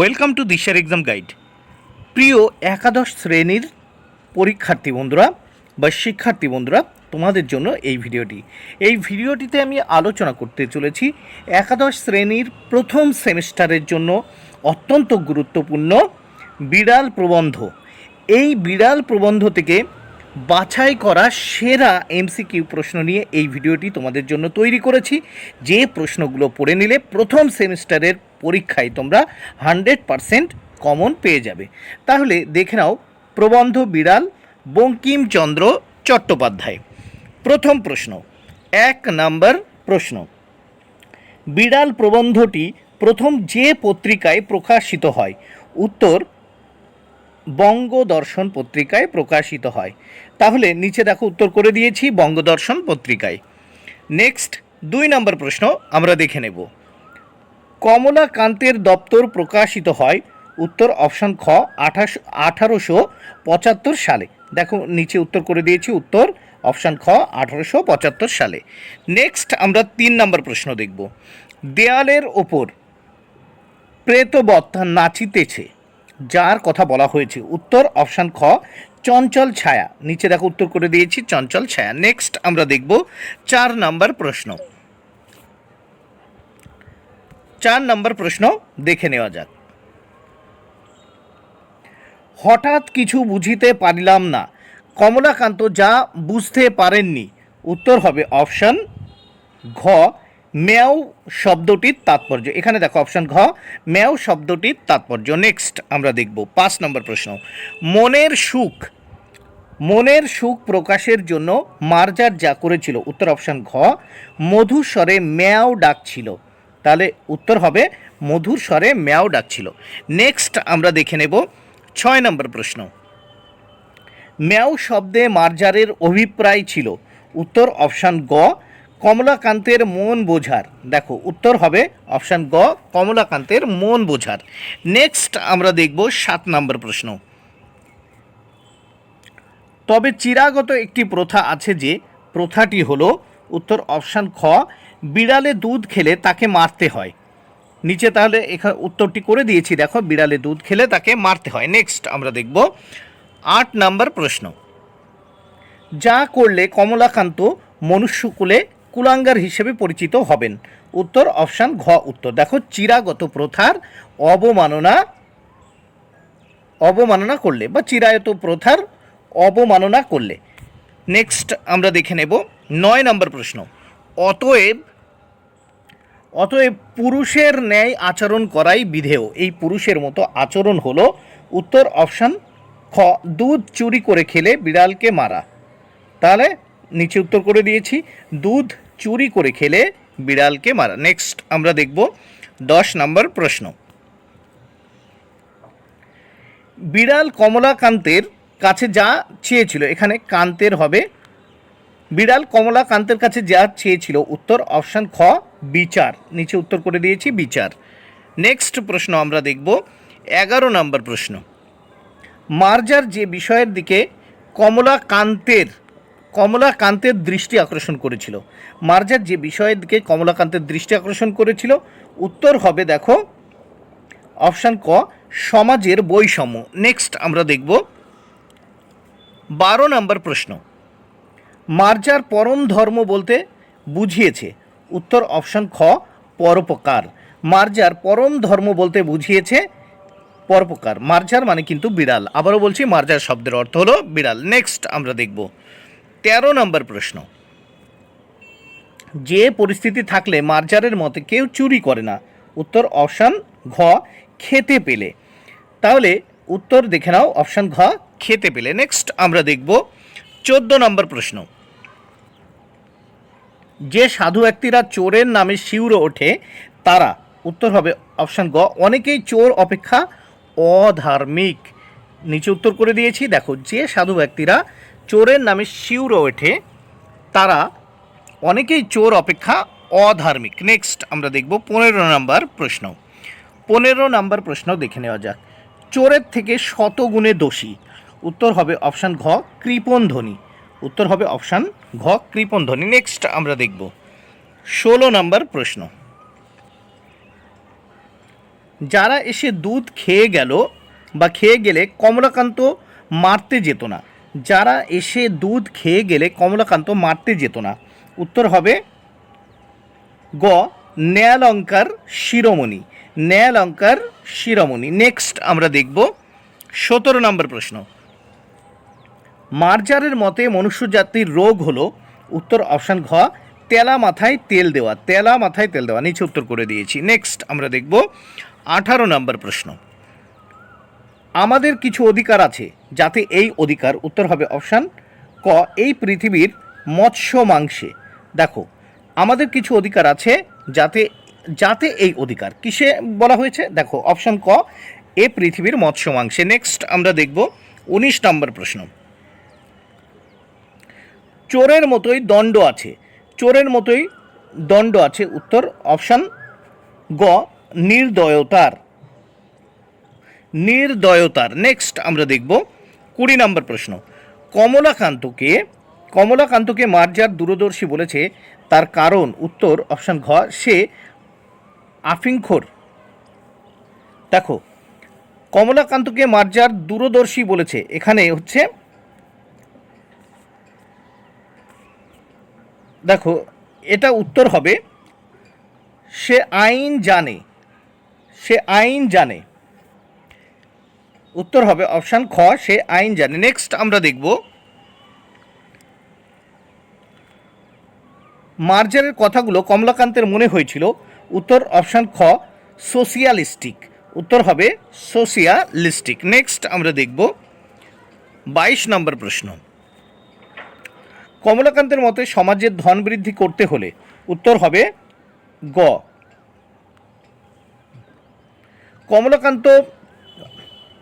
Welcome to দিশার exam guide. প্রিয় একাদশ শ্রেণির পরীক্ষার্থী বন্ধুরা বা শিক্ষার্থী বন্ধুরা, তোমাদের জন্য এই ভিডিওটি। এই ভিডিওটিতে আমি আলোচনা করতে চলেছি একাদশ শ্রেণির প্রথম সেমিস্টারের জন্য অত্যন্ত গুরুত্বপূর্ণ বিড়াল প্রবন্ধ। এই বিড়াল প্রবন্ধ থেকে বাছাই করা সেরা এমসিকিউ প্রশ্ন নিয়ে এই ভিডিওটি তোমাদের জন্য তৈরি করেছি। যে প্রশ্নগুলো পড়ে নিলে প্রথম সেমিস্টারের পরীক্ষায় তোমরা হান্ড্রেড পারসেন্ট কমন পেয়ে যাবে। তাহলে দেখে নাও প্রবন্ধ বিড়াল বঙ্কিমচন্দ্র চট্টোপাধ্যায়। প্রথম প্রশ্ন, এক নাম্বার প্রশ্ন, বিড়াল প্রবন্ধটি প্রথম যে পত্রিকায় প্রকাশিত হয়? উত্তর, বঙ্গদর্শন পত্রিকায় প্রকাশিত হয়। তাহলে নিচে দেখো উত্তর করে দিয়েছি বঙ্গদর্শন পত্রিকায়। নেক্সট, দুই নম্বর প্রশ্ন আমরা দেখে নেব। কমলাকান্তের দপ্তর প্রকাশিত হয় উত্তর অপশন খ, আঠাশ, আঠারোশো পঁচাত্তর সালে। দেখো, নিচে উত্তর করে দিয়েছি, উত্তর অপশন খ, আঠারোশো পঁচাত্তর সালে। নেক্সট আমরা তিন নম্বর প্রশ্ন দেখব। দেয়ালের ওপর প্রেতবত্তা নাচিতেছে, যার কথা বলা হয়েছে। উত্তর অপশান খ, চঞ্চল ছায়া। নিচে দেখো উত্তর করে দিয়েছি, চঞ্চল ছায়া। নেক্সট আমরা দেখব চার নাম্বার প্রশ্ন। চার নম্বর প্রশ্ন দেখে নেওয়া যাক। হঠাৎ কিছু বুঝিতে পারিলাম না। কমলাকান্ত যা বুঝতে পারেননি, উত্তর হবে অপশান ঘ, ম্যাও শব্দটির তাৎপর্য। এখানে দেখো অপশান ঘ, ম্যাও শব্দটির তাৎপর্য। নেক্সট আমরা দেখব, পাঁচ নম্বর প্রশ্ন। মনের সুখ মনের সুখ প্রকাশের জন্য মার্জার যা করেছিল, উত্তর অপশান ঘ, মধুস্বরে ম্যাও ডাকছিল। তাহলে উত্তর হবে মধুর স্বরে ম্যাও ডাকছিল। নেক্সট আমরা দেখে নেব ছয় নম্বর প্রশ্ন। ম্যাও শব্দে মার্জারের অভিপ্রায় ছিল। উত্তর অপশান গ, কমলাকান্তের মন বোঝার। দেখো, উত্তর হবে অপশান গ, কমলাকান্তের মন বোঝার। নেক্সট আমরা দেখব সাত নম্বর প্রশ্ন। তবে চিরাগত একটি প্রথা আছে যে প্রথাটি হলো, উত্তর অপশান খ বিড়ালে দুধ খেলে তাকে মারতে হয়। নিচে তাহলে এখানে উত্তরটি করে দিয়েছি, দেখো, বিড়ালে দুধ খেলে তাকে মারতে হয়। নেক্সট আমরা দেখব আট নাম্বার প্রশ্ন। যা করলে কমলাকান্ত মনুষ্যকুলে কুলাঙ্গার হিসেবে পরিচিত হবেন। উত্তর, অপশান ঘ, উত্তর। দেখো, চিরাগত প্রথার অবমাননা অবমাননা করলে বা চিরায়ত প্রথার অবমাননা করলে। নেক্সট আমরা দেখে নেব। নয় নম্বর প্রশ্ন। অতএব অতএব পুরুষের ন্যায় আচরণ করাই বিধেয়। এই পুরুষের মতো আচরণ হলো, উত্তর অপশান, খ, দুধ চুরি করে খেলে বিড়ালকে মারা। তাহলে নিচে উত্তর করে দিয়েছি, দুধ চুরি করে খেলে বিড়ালকে মারা। নেক্সট আমরা দেখব দশ নম্বর প্রশ্ন। বিড়াল কমলাকান্তের কাছে যা চেয়েছিল, এখানে কান্তের হবে। বিড়াল কমলাকান্তের কাছে যা চেয়েছিল, উত্তর অপশান, খ বিচার, নিচে উত্তর করে দিয়েছি বিচার। নেক্সট প্রশ্ন আমরা দেখব, এগারো নম্বর প্রশ্ন। মার্জার যে বিষয়ের দিকে কমলা কমলাকান্তের কমলাকান্তের দৃষ্টি আকর্ষণ করেছিল। মার্জার যে বিষয়ের দিকে কমলাকান্তের দৃষ্টি আকর্ষণ করেছিল, উত্তর হবে দেখো, অপশান ক, সমাজের বৈষম্য। নেক্সট আমরা দেখব, বারো নম্বর প্রশ্ন। মার্জার পরম ধর্ম বলতে বুঝিয়েছে উত্তর অপশান খ, পরোপকার। মার্জার পরম ধর্ম বলতে বুঝিয়েছে পরোপকার। মার্জার মানে কিন্তু বিড়াল। আবারও বলছি, মার্জার শব্দের অর্থ হলো বিড়াল। নেক্সট আমরা দেখব। তেরো নম্বর প্রশ্ন। যে পরিস্থিতি থাকলে মার্জারের মতে কেউ চুরি করে না। উত্তর অপশান ঘ, খেতে পেলে। তাহলে উত্তর দেখে নাও, অপশান ঘ, খেতে পেলে। নেক্সট আমরা দেখব। চোদ্দ নম্বর প্রশ্ন। যে সাধু ব্যক্তিরা চোরের নামে শিউরে ওঠে, তারা, উত্তর হবে অপশান গ, অনেকেই চোর অপেক্ষা অধার্মিক। নিচে উত্তর করে দিয়েছি, দেখো, যে সাধু ব্যক্তিরা চোরের নামে শিউরে ওঠে, তারা অনেকেই চোর অপেক্ষা অধার্মিক। নেক্সট আমরা দেখব পনেরো নম্বর প্রশ্ন। পনেরো নম্বর প্রশ্ন দেখে নেওয়া যাক। চোরের থেকে শতগুণে দোষী। উত্তর হবে অপশান ঘ কৃপণ ধ্বনি উত্তর হবে অপশান ঘ কৃপণ ধ্বনি। নেক্সট আমরা দেখব। ষোলো নম্বর প্রশ্ন। যারা এসে দুধ খেয়ে গেল বা খেয়ে গেলে কমলাকান্ত মারতে যেত না, যারা এসে দুধ খেয়ে গেলে কমলাকান্ত মারতে যেত না, উত্তর হবে গ, ন্যায়ালঙ্কার শিরোমণি। ন্যায়ালঙ্কার শিরোমণি। নেক্সট আমরা দেখব। সতেরো নম্বর প্রশ্ন। মার্জারের মতে মনুষ্য জাতির রোগ হলো উত্তর অপশান ঘ, তেলা মাথায় তেল দেওয়া। তেলা মাথায় তেল দেওয়া। নিচে উত্তর করে দিয়েছি। নেক্সট আমরা দেখব আঠারো নম্বর প্রশ্ন। আমাদের কিছু অধিকার আছে যাতে এই অধিকার, উত্তর হবে অপশান ক, এই পৃথিবীর মৎস্য মাংসে। দেখো, আমাদের কিছু অধিকার আছে যাতে যাতে এই অধিকার। কিসে বলা হয়েছে? দেখো, অপশান ক, এ পৃথিবীর মৎস্য মাংসে। নেক্সট আমরা দেখব উনিশ নম্বর প্রশ্ন। চোরের মতোই দণ্ড আছে। চোরের মতোই দণ্ড আছে। উত্তর অপশান গ, নির্দয়তার। নির্দয়তার। নেক্সট আমরা দেখব কুড়ি নম্বর প্রশ্ন। কমলাকান্তকে কমলাকান্তকে মার্জার দূরদর্শী বলেছে, তার কারণ, উত্তর অপশান ঘ, সে আফিংখোর। দেখো, কমলাকান্তকে মার্জার দূরদর্শী বলেছে। এখানে হচ্ছে দেখো, এটা উত্তর হবে, সে আইন জানে, সে আইন জানে। উত্তর হবে অপশান খ, সে আইন জানে। নেক্সট আমরা দেখব, মার্জারের কথাগুলো কমলাকান্তের মনে হয়েছিল। উত্তর অপশান খ সোশিয়ালিস্টিক উত্তর হবে সোশিয়ালিস্টিক নেক্সট আমরা দেখব, বাইশ নম্বর প্রশ্ন। কমলাকান্তের মতে সমাজের ধন বৃদ্ধি করতে হলে উত্তর হবে গ। কমলাকান্ত,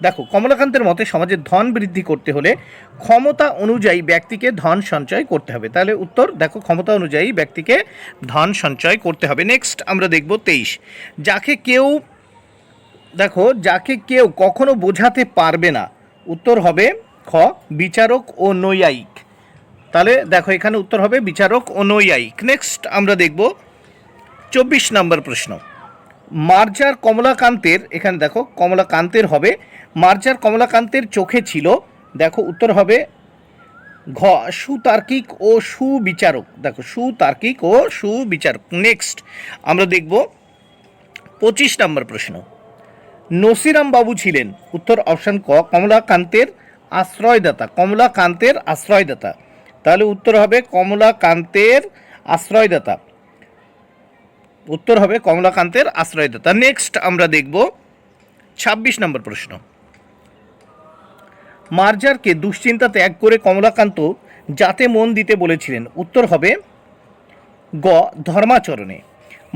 দেখো, কমলাকান্তের মতে সমাজের ধন বৃদ্ধি করতে হলে ক্ষমতা অনুযায়ী ব্যক্তিকে ধন সঞ্চয় করতে হবে। তাহলে উত্তর, দেখো, ক্ষমতা অনুযায়ী ব্যক্তিকে ধন সঞ্চয় করতে হবে। নেক্সট আমরা দেখব তেইশ। যাকে কেউ, দেখো, যাকে কেউ কখনো বোঝাতে পারবে না, উত্তর হবে খ, বিচারক ও নৈয়ায়িক। তাহলে দেখো এখানে উত্তর হবে বিচারক ও নৈয়ায়িক নেক্সট আমরা দেখব চব্বিশ নম্বর প্রশ্ন। মার্জার কমলাকান্তের, এখানে দেখো কমলাকান্তের হবে। মার্জার কমলাকান্তের চোখে ছিল, দেখো উত্তর হবে ঘ, সুতার্কিক ও সুবিচারক। দেখো সুতার্কিক ও সুবিচারক। নেক্সট আমরা দেখব পঁচিশ নম্বর প্রশ্ন। নসিরাম বাবু ছিলেন। উত্তর অপশান ক, কমলাকান্তের আশ্রয়দাতা। কমলাকান্তের আশ্রয়দাতা। তাহলে উত্তর হবে কমলাকান্তের আশ্রয়দাতা। উত্তর হবে কমলাকান্তের আশ্রয়দাতা। নেক্সট আমরা দেখব ছাব্বিশ নম্বর প্রশ্ন। মার্জারকে দুশ্চিন্তা ত্যাগ করে কমলাকান্ত যাতে মন দিতে বলেছিলেন, উত্তর হবে গ, ধর্মাচরণে।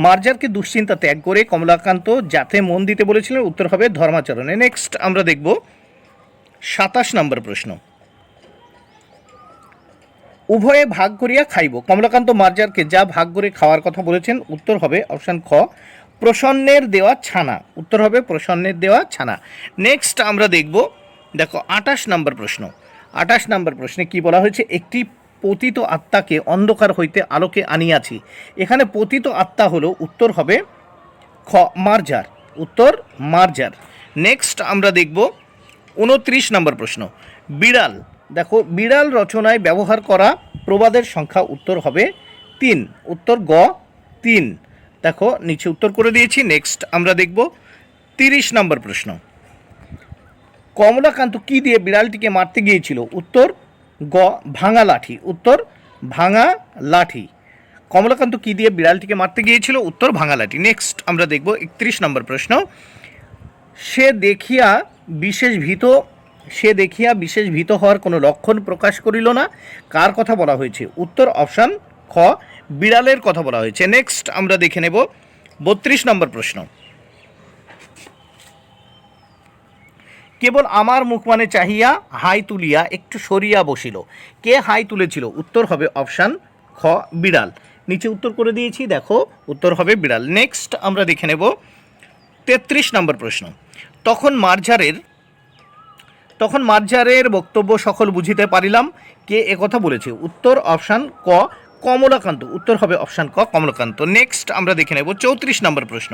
মার্জারকে দুশ্চিন্তা ত্যাগ করে কমলাকান্ত যাতে মন দিতে বলেছিলেন, উত্তর হবে ধর্মাচরণে। নেক্সট আমরা দেখব সাতাশ নম্বর প্রশ্ন। উভয়ে ভাগ করিয়া খাইব। কমলাকান্ত মার্জারকে যা ভাগ করে খাওয়ার কথা বলেছেন, উত্তর হবে অপশান খ, প্রসন্নের দেওয়া ছানা। উত্তর হবে প্রসন্নের দেওয়া ছানা। নেক্সট আমরা দেখব, দেখো আটাশ নম্বর প্রশ্ন। আটাশ নম্বর প্রশ্নে কি বলা হয়েছে? একটি পতিত আত্মাকে অন্ধকার হইতে আলোকে আনিয়াছি। এখানে পতিত আত্মা হলো, উত্তর হবে খ, মার্জার। উত্তর, মার্জার। নেক্সট আমরা দেখব, উনত্রিশ নম্বর প্রশ্ন। বিড়াল দেখো, বিড়াল রচনায় ব্যবহার করা প্রবাদের সংখ্যা উত্তর হবে তিন। উত্তর গ, তিন। দেখো, নিচে উত্তর করে দিয়েছি নেক্সট আমরা দেখব তিরিশ নম্বর প্রশ্ন। কমলাকান্ত কি দিয়ে বিড়ালটিকে মারতে গিয়েছিল? উত্তর গ, ভাঙা লাঠি। উত্তর, ভাঙা লাঠি। কমলাকান্ত কি দিয়ে বিড়ালটিকে মারতে গিয়েছিল? উত্তর, ভাঙা লাঠি। নেক্সট আমরা দেখব একত্রিশ নম্বর প্রশ্ন। সে দেখিয়া বিশেষ ভীত সে দেখিয়া বিশেষ ভীত হওয়ার কোনো লক্ষণ প্রকাশ করিল না। কার কথা বলা হয়েছে? উত্তর অপশান খ, বিড়ালের কথা বলা হয়েছে। নেক্সট আমরা দেখে নেব বত্রিশ নম্বর প্রশ্ন। কেবল আমার মুখ মানে চাহিয়া, হাই তুলিয়া, একটু সরিয়া বসিল। কে হাই তুলেছিল? উত্তর হবে অপশান খ, বিড়াল। নিচে উত্তর করে দিয়েছি, দেখো, উত্তর হবে বিড়াল। নেক্সট আমরা দেখে নেব তেত্রিশ নম্বর প্রশ্ন। তখন মার্জারের তখন মার্জারের বক্তব্য সকল বুঝিতে পারিলাম। কে একথা বলেছে? উত্তর অপশান ক, কমলাকান্ত। উত্তর হবে অপশান ক, কমলাকান্ত। নেক্সট আমরা দেখে নেব চৌত্রিশ নম্বর প্রশ্ন।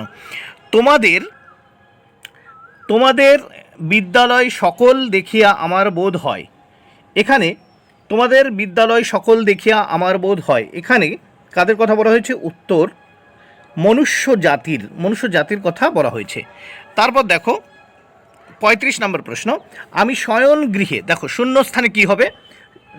তোমাদের তোমাদের বিদ্যালয় সকল দেখিয়া আমার বোধ হয়। এখানে তোমাদের বিদ্যালয় সকল দেখিয়া আমার বোধ হয়। এখানে কাদের কথা বলা হয়েছে? উত্তর মনুষ্য জাতির মনুষ্য জাতির কথা বলা হয়েছে। তারপর দেখো পঁয়ত্রিশ নম্বর প্রশ্ন। আমি শয়ন গৃহে, দেখো শূন্যস্থানে কি হবে?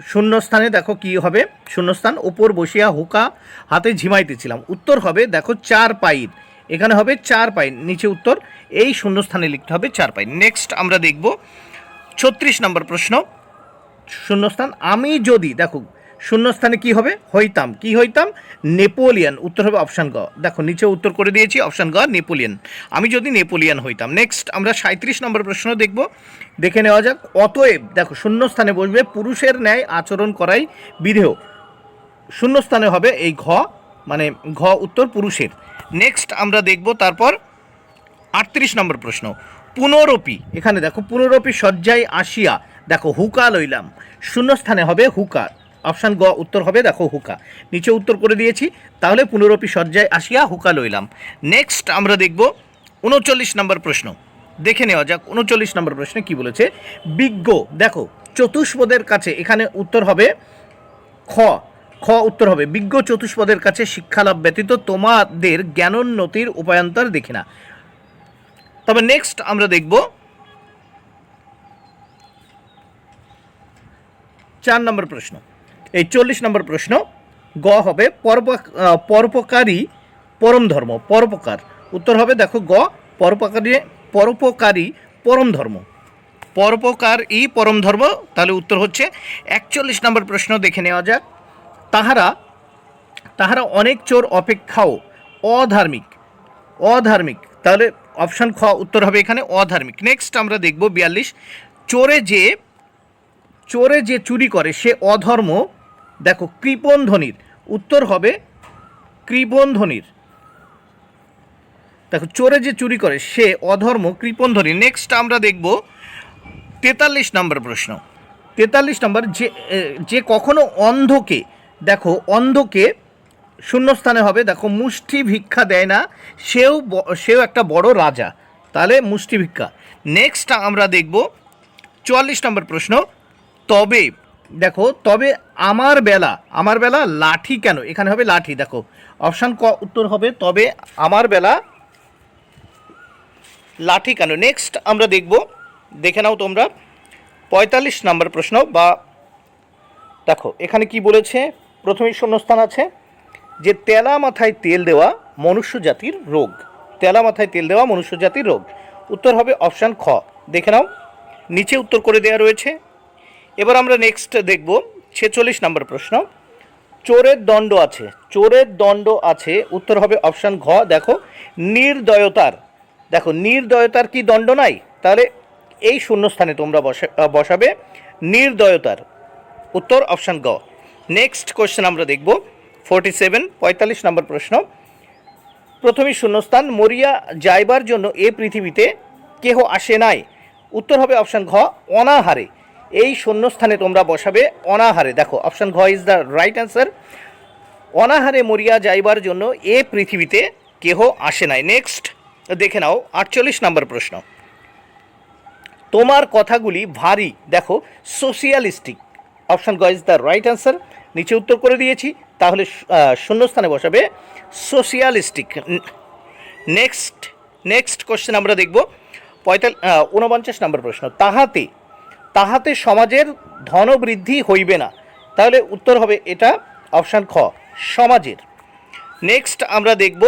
শূন্যস্থানে দেখো কি হবে? শূন্যস্থান ওপর বসিয়া হুকা হাতে ঝিমাইতেছিলাম। উত্তর হবে, দেখো চার পাইন। এখানে হবে চার পাইন, নিচে উত্তর। এই শূন্যস্থানে লিখতে হবে চার পাইন। নেক্সট আমরা দেখব, ছত্রিশ নম্বর প্রশ্ন। শূন্যস্থান, আমি যদি, দেখো শূন্যস্থানে কি হবে? হইতাম কি হইতাম নেপোলিয়ান। উত্তর হবে অপশান গ। দেখো, নিচে উত্তর করে দিয়েছি, অপশান গ, নেপোলিয়ান। আমি যদি নেপোলিয়ান হইতাম নেক্সট আমরা সাঁত্রিশ নম্বর প্রশ্ন দেখব। দেখে নেওয়া যাক। অতএব, দেখো, শূন্যস্থানে বসবে, পুরুষের ন্যায় আচরণ করাই বিধেয়। শূন্যস্থানে হবে এই ঘ মানে ঘ উত্তর পুরুষের। নেক্সট আমরা দেখব তারপর আটত্রিশ নম্বর প্রশ্ন। পুনরপি। এখানে দেখো, পুনরপি শয্যায় আসিয়া, দেখো, হুকা লইলাম। শূন্যস্থানে হবে হুকা। অপশান গ উত্তর হবে, দেখো হুকা। নিচে উত্তর করে দিয়েছি, তাহলে পুনরপি শয্যায় আসিয়া হুকা লইলাম। নেক্সট আমরা দেখব উনচল্লিশ নম্বর প্রশ্ন। দেখে নেওয়া যাক, উনচল্লিশ নম্বর প্রশ্নে কি বলেছে? বিজ্ঞ, দেখো, চতুষ্পদের কাছে এখানে উত্তর হবে খ। খ উত্তর হবে, বিজ্ঞ চতুষ্পদের কাছে শিক্ষালাভ ব্যতীত তোমাদের জ্ঞানোন্নতির উপায়ন্তর দেখি না। তবে নেক্সট আমরা দেখব চার নম্বর প্রশ্ন। এই চল্লিশ নম্বর প্রশ্ন, গ হবে পরোপ পরোপকারী পরম ধর্ম, পরোপকার। উত্তর হবে দেখো গ, পরোপকারী পরোপকারী পরম ধর্ম। পরোপকার ই পরম ধর্ম, তাহলে উত্তর হচ্ছে একচল্লিশ নম্বর প্রশ্ন দেখে নেওয়া যাক। তাহারা তাহারা অনেক চোর অপেক্ষাও অধার্মিক অধার্মিক। তাহলে অপশান খ উত্তর হবে এখানে অধার্মিক। নেক্সট আমরা দেখব বিয়াল্লিশ, চোরে যে চোরে যে চুরি করে সে অধর্ম দেখো কৃপণ ধ্বনির। উত্তর হবে কৃপণ ধ্বনির। দেখো, চোরে যে চুরি করে, সে অধর্ম কৃপণ ধ্বনি নেক্সট আমরা দেখব তেতাল্লিশ নম্বর প্রশ্ন। তেতাল্লিশ নম্বর, যে যে কখনো অন্ধকে, দেখো, অন্ধকে শূন্যস্থানে হবে, দেখো, মুষ্টি ভিক্ষা দেয় না, সেও সেও একটা বড় রাজা। তাহলে মুষ্টি ভিক্ষা। নেক্সট আমরা দেখব চুয়াল্লিশ নম্বর প্রশ্ন, তবে দেখো, তবে আমার বেলা আমার বেলা লাঠি কেন? এখানে হবে লাঠি, দেখো। অপশান ক, উত্তর হবে, তবে আমার বেলা লাঠি কেন? নেক্সট আমরা দেখব, দেখে নাও তোমরা। পঁয়তাল্লিশ নম্বর প্রশ্ন বা দেখো, এখানে কি বলেছে? প্রথমেই শূন্যস্থান আছে। যে তেলা মাথায় তেল দেওয়া মনুষ্য জাতির রোগ। তেলা মাথায় তেল দেওয়া মনুষ্য জাতির রোগ। উত্তর হবে অপশান খ। দেখে নাও। নিচে উত্তর করে দেওয়া রয়েছে। এবার আমরা নেক্সট দেখব ছেচল্লিশ নম্বর প্রশ্ন। চোরের দণ্ড আছে, চোরের দণ্ড আছে, উত্তর হবে অপশান ঘ, দেখো, নির্দয়তার। দেখো, নির্দয়তার কি দণ্ড নাই? তাহলে এই শূন্যস্থানে তোমরা বসা বসাবে নির্দয়তার। উত্তর অপশান গ নেক্সট কোশ্চেন আমরা দেখব ফোরটি সেভেন পঁয়তাল্লিশ নম্বর প্রশ্ন। প্রথমেই শূন্যস্থান, মরিয়া যাইবার জন্য এ পৃথিবীতে কেহ আসে নাই। উত্তর হবে অপশান ঘ, অনাহারে। এই শূন্যস্থানে তোমরা বসাবে অনাহারে। দেখো অপশান ঘ ইজ দ্য রাইট অ্যান্সার অনাহারে মরিয়া যাইবার জন্য এ পৃথিবীতে কেহ আসে নাই। নেক্সট দেখে নাও, আটচল্লিশ নম্বর প্রশ্ন। তোমার কথাগুলি ভারী। দেখো সোশিয়ালিস্টিক অপশান গ ইজ দ্য রাইট অ্যান্সার নিচে উত্তর করে দিয়েছি। তাহলে শূন্যস্থানে বসাবে সোশিয়ালিস্টিক নেক্সট নেক্সট কোশ্চেন আমরা দেখব। পঁয়তাল ঊনপঞ্চাশ নম্বর প্রশ্ন। তাহাতে তাহাতে সমাজের ধনবৃদ্ধি হইবে না। তাহলে উত্তর হবে এটা অপশান খ, সমাজের। নেক্সট আমরা দেখব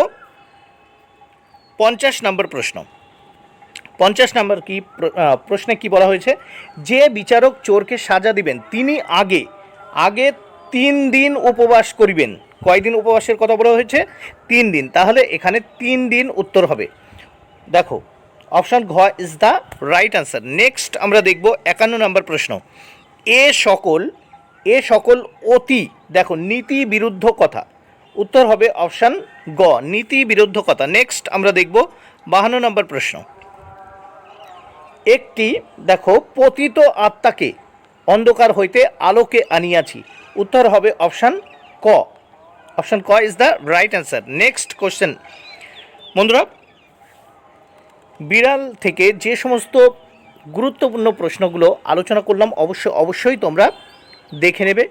পঞ্চাশ নম্বর প্রশ্ন। পঞ্চাশ নম্বর কি প্রশ্নে কি বলা হয়েছে? যে বিচারক চোরকে সাজা দিবেন, তিনি আগে আগে তিন দিন উপবাস করিবেন। কয়দিন উপবাসের কথা বলা হয়েছে? তিন দিন। তাহলে এখানে তিন দিন উত্তর হবে। দেখো অপশান ঘ is the right answer next আমরা দেখব একান্ন নম্বর প্রশ্ন। এ সকল এ সকল অতি, দেখো, নীতি বিরুদ্ধ কথা। উত্তর হবে অপশান গ, নীতি বিরুদ্ধ কথা। নেক্সট আমরা দেখব বাহান্ন নম্বর প্রশ্ন। একটি, দেখো, পতিত আত্মাকে অন্ধকার হইতে আলোকে আনিয়াছি। উত্তর হবে অপশান ক। অপশান ক is the right answer next question বন্ধুরা বিড়াল থেকে যে সমস্ত গুরুত্বপূর্ণ প্রশ্নগুলো আলোচনা করলাম অবশ্য অবশ্যই তোমরা দেখে নেবে।